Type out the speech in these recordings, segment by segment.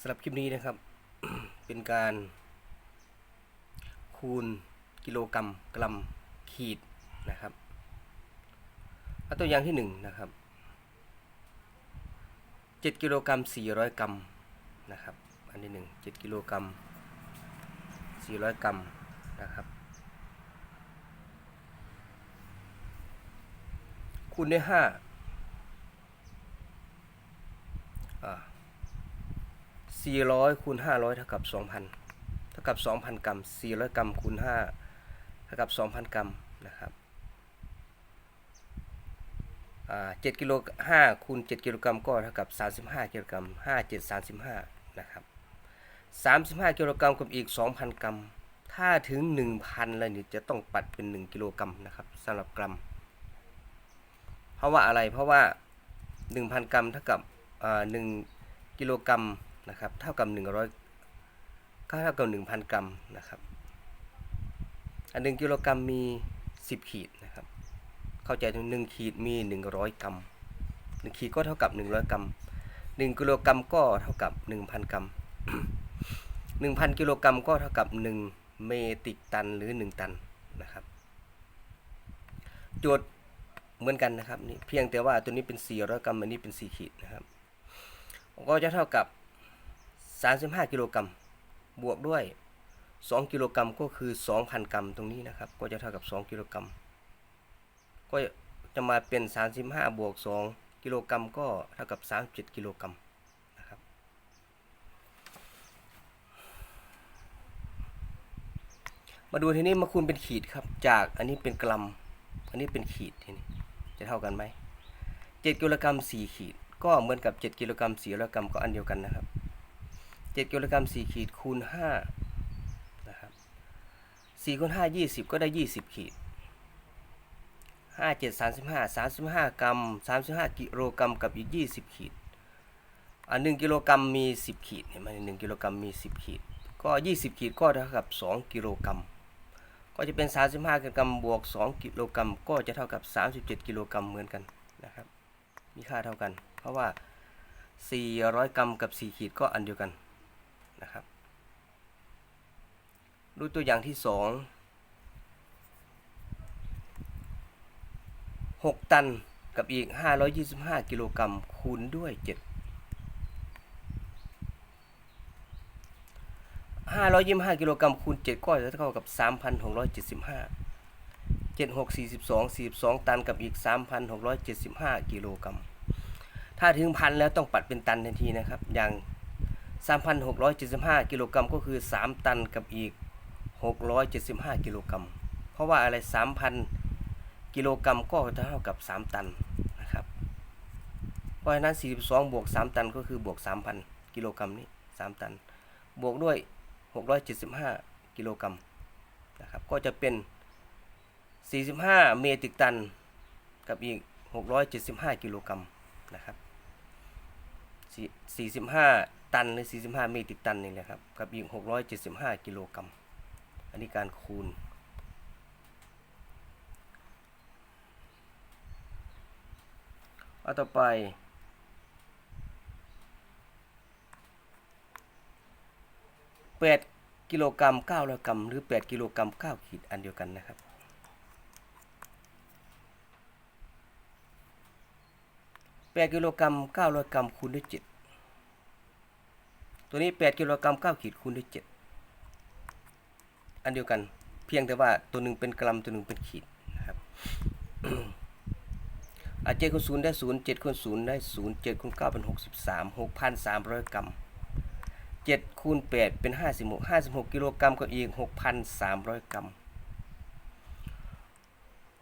สำหรับคลิปนี้นะครับ เป็นการคูณกิโลกรัมกรัมขีดนะครับเอาตัวอย่างที่หนึ่งนะครับเจ็ดกิโลกรัมสี่ร้อยกรัมนะครับอันที่หนึ่งเจ็ดกิโลกรัมสี่ร้อยกรัมนะครับคูณด้วยห้าอ่า 400คูณ500เท่ากับ 2,000 เท่ากับ 2,000 กรัม 400 กรัมคูณ5เท่ากับ 2,000 กรัมนะครับอ่า7กิโล5คูณ7กิโลกรัมก็เท่ากับ35กิโลกรัม5 7 35นะครับ35กิโลกรัมกับอีก2,000กรัม ถ้าถึง1,000แล้วนี่จะต้องปัดเป็น1กิโลกรัมนะครับสำหรับกรัม เพราะว่าอะไรเพราะว่า1,000กรัมเท่ากับอ่า1กิโลกรัม นะครับเท่ากับ100ก็เท่ากับ1,000 กรัมนะครับอัน1กิโลกรัมมี 10 ขีดนะครับ เข้าใจถึง1ขีดมี 100 กรัม1ขีดก็เท่ากับ 100 กรัม 1 กิโลกรัมก็เท่ากับ 1,000 กรัม 1,000 กิโลกรัมก็เท่ากับ 1 เมตริกตันหรือ 1 ตันนะครับโจทย์เหมือนกันนะครับนี่เพียงแต่ว่าตัวนี้เป็น 400 กรัมอันนี้เป็น 4 ขีดนะครับ ก็จะเท่ากับ 35 กิโลกรัมบวกด้วย 2 กิโลกรัมก็คือ 2,000 กรัมตรงนี้นะครับ ก็จะเท่ากับ 2 กิโลกรัมก็จะมาเป็น 35 บวก 2 กิโลกรัมก็เท่ากับ 37 กิโลกรัมนะครับ มาดูทีนี้มาคูณเป็นขีดครับ จากอันนี้เป็นกรัม อันนี้เป็นขีดทีนี้จะเท่ากันไหม7กิโลกรัม4ขีด ก็เหมือนกับ 7 กิโลกรัม400กรัมก็อันเดียวกันนะครับ 7กิโลกรัม4ขีดคูณ5นะครับ4คูณ5 20 ก็ได้ 20 ขีด 5 7 35 35 กรัม 35 กิโลกรัมกับอีก 20 ขีดอัน1กิโลกรัมมี 10 ขีดเห็นไหม1กิโลกรัมมี 10 ขีด ก็ 20 ขีดก็เท่ากับ 2 กิโลกรัม ก็จะเป็น 35 กิโลกรัมบวก 2 กิโลกรัม ก็จะเท่ากับ 37 กิโลกรัมเหมือนกันนะครับ มีค่าเท่ากัน เพราะว่า 400 กรัมกับ 4 ขีดก็อันเดียวกัน นะครับ ดูตัวอย่างที่ 2 6 ตันกับอีก 525 กิโลกรัมคูณด้วย 7 525 กิโลกรัมคูณ 7 ก็จะเท่ากับ 3,675 7 6 42 42 ตันกับอีก 3,675 กิโลกรัม ถ้าถึงพันแล้วต้องปัดเป็นตันทันทีนะครับ อย่าง 3,675 กิโลกรัมก็คือ 3 ตันกับอีก 675 กิโลกรัม เพราะว่าอะไร 3,000 กิโลกรัมก็เท่ากับ 3 ตันนะครับ เพราะฉะนั้น 42 บวก 3 ตันก็คือบวก 3,000 กิโลกรัมนี่3ตัน บวกด้วย 675 กิโลกรัมนะครับ ก็จะเป็น 45 เมตริกตันกับอีก 675 กิโลกรัมนะครับ 45 ตันหรือ 45เมตริตันนี่แหละครับ กับอีก 675 กิโลกรัม อันนี้การคูณ เอาต่อไป 8 กิโลกรัม900กรัม หรือ 8 กิโลกรัม 9 ขีด อันเดียวกันนะครับ8กิโลกรัม900กรัมคูณด้วย7 ตัวนี้ 8 กิโลกรัม9ขีดคูณด้วย 7 อันเดียวกัน เพียงแต่ว่าตัวหนึ่งเป็นกรัมตัวหนึ่งเป็นขีดนะครับอาเจ็ดคูณศูนย์ได้ศูนย์เจ็ดคูณศูนย์ได้ศูนย์เจ็ดคูณเก้าเป็นหกสิบสามหกพันสามร้อยกรัมเจ็ดคูณแปดเป็นห้าสิบหกห้าสิบหกกิโลกรัมก็อีกหกพันสามร้อยกรัม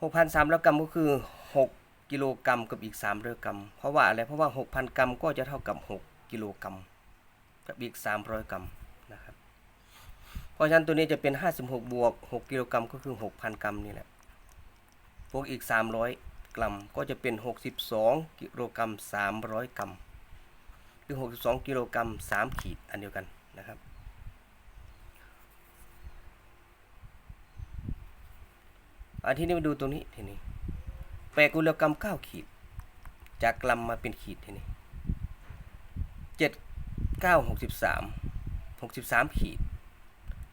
หกพันสามร้อยกรัมก็คือหกกิโลกรัมกับอีกสามร้อยกรัม เพราะว่าอะไร เพราะว่าหกพันกรัมก็จะเท่ากับหกกิโลกรัม กับอีกสามร้อยกรัมนะครับ เพราะฉะนั้นตัวนี้จะเป็นห้าสิบหกบวกหกกิโลกรัมก็คือหกพันกรัมนี่แหละบวกอีกสามร้อยกรัมก็จะเป็น 62 กิโลกรัม 300 กรัมหรือ 62 กิโลกรัม 3 ขีดอันเดียวกันนะครับอันที่นี้มาดูตรงนี้ทีนี้8กิโลกรัม9ขีด จากกรัมมาเป็นขีดทีนี้7 เก้าหกสิบสามหกสิบสามขีด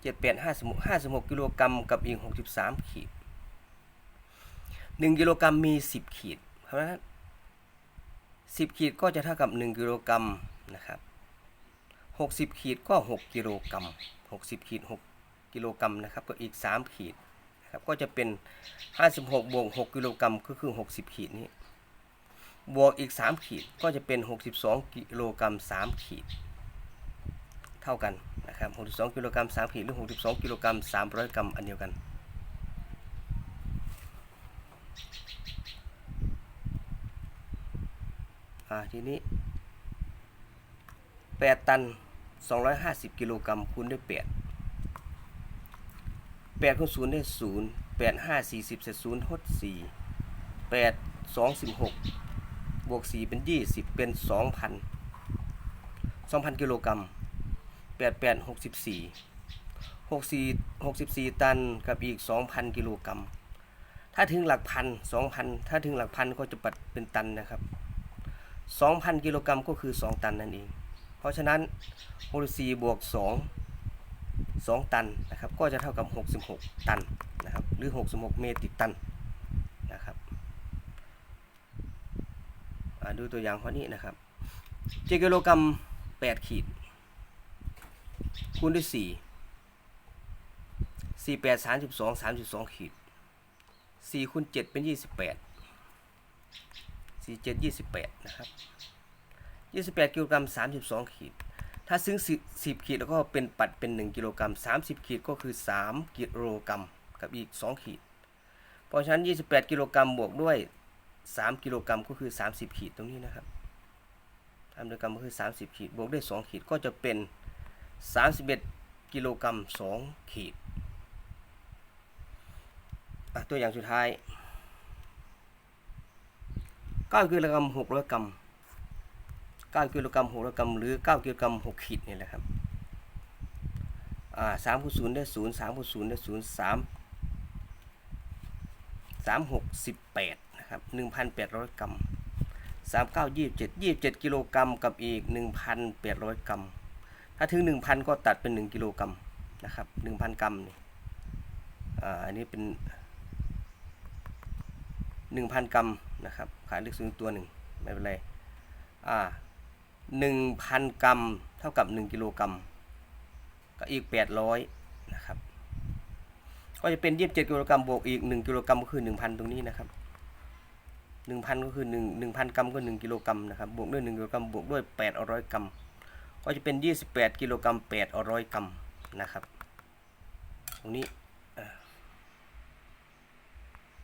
เจ็ดแปดห้าสิบห้าสิบหกกิโลกรัมกับอีกหกสิบสามขีดหนึ่งกิโลกรัมมีสิบขีดเพราะฉะนั้นสิบขีดก็จะเท่ากับหนึ่งกิโลกรัมนะครับหกสิบขีดก็หกกิโลกรัมหกสิบขีดหกกิโลกรัมนะครับก็อีกสามขีดครับก็จะเป็นห้าสิบหกบวกหกกิโลกรัมก็คือหกสิบขีดนี้บวกอีก3ขีดก็จะเป็น62กิโลกรัม3ขีด เท่ากันนะครับ62กิโลกรัม3ขีดหรือ 62กิโลกรัม300 กรัมอันเดียวกัน ทีนี้ 8 ตัน 250 กิโลกรัมคูณด้วย 8 8คูณ0ได้ 0 8 5 40เศษ0ทด4 8 2 16 บวก 4 เป็น 20 เป็น 2,000 2,000 กิโลกรัม 88 64 64 64 ตันกับอีก 2,000 กิโลกรัม ถ้าถึงหลักพัน2,000 ถ้าถึงหลักพันก็จะปัดเป็นตันนะครับ 2,000 กิโลกรัมก็คือ 2 ตันนั่นเอง เพราะฉะนั้น64บวก 2 2 ตันนะครับ ก็จะเท่ากับ 66 ตันนะครับ หรือ 66 เมตรตันนะครับดูตัวอย่างข้อนี้นะครับเจกิโลกรัมแปดขีด คูณด้วยสี่สี่แปดสามสิบสองสามสิบสองขีดสี่คูณเจ็ดเป็นยี่สิบแปดสี่เจ็ดยี่สิบแปดนะครับยี่สิบแปดกิโลกรัมสามสิบสองขีด ถ้าซึ้งสิบขีดแล้วก็เป็นปัดเป็นหนึ่งกิโลกรัมสามสิบขีดก็คือสามกิโลกรัมกับอีกสองขีด เพราะฉะนั้นยี่สิบแปดกิโลกรัมบวกด้วยสามกิโลกรัมก็คือสามสิบขีดตรงนี้นะครับสามกิโลกรัมก็คือสามสิบขีดบวกด้วยสองขีดก็จะเป็น สามสิบเอ็ดกิโลกรัมสองขีดตัวอย่างสุดท้ายเก้ากิโลกรัมหกร้อยกรัมเก้ากิโลกรัมหกร้อยกรัมหรือเก้ากิโลกรัมหกขีดนี่แหละครับสามคูณศูนย์ได้ศูนย์สามคูณศูนย์ได้ศูนย์สามสามหกสิบแปดนะครับ1,800กรัม39 27 27กิโลกรัมกับอีก1,800กรัม ถ้าถึง 1,000 ก็ตัดเป็น 1 กิโลกรัมนะครับ 1,000 กรัมนี่อ่าอันนี้เป็น 1,000 กรัมนะครับขาดเลือกซื้อตัวหนึ่งไม่เป็นไรอ่า1,000 กรัม เท่ากับ 1 กิโลกรัมก็อีก 800นะครับก็จะเป็น 27 กิโลกรัมบวกอีก 1 กิโลกรัมก็คือ 1,000 ตรงนี้นะครับ1,000 ก็คือ 1 1,000 กรัมก็ 1 กิโลกรัมนะครับ บวกด้วย 1 กิโลกรัมบวกด้วย 800 กรัม ก็จะเป็น 28 กิโลกรัม800 กรัมนะครับ ตรงนี้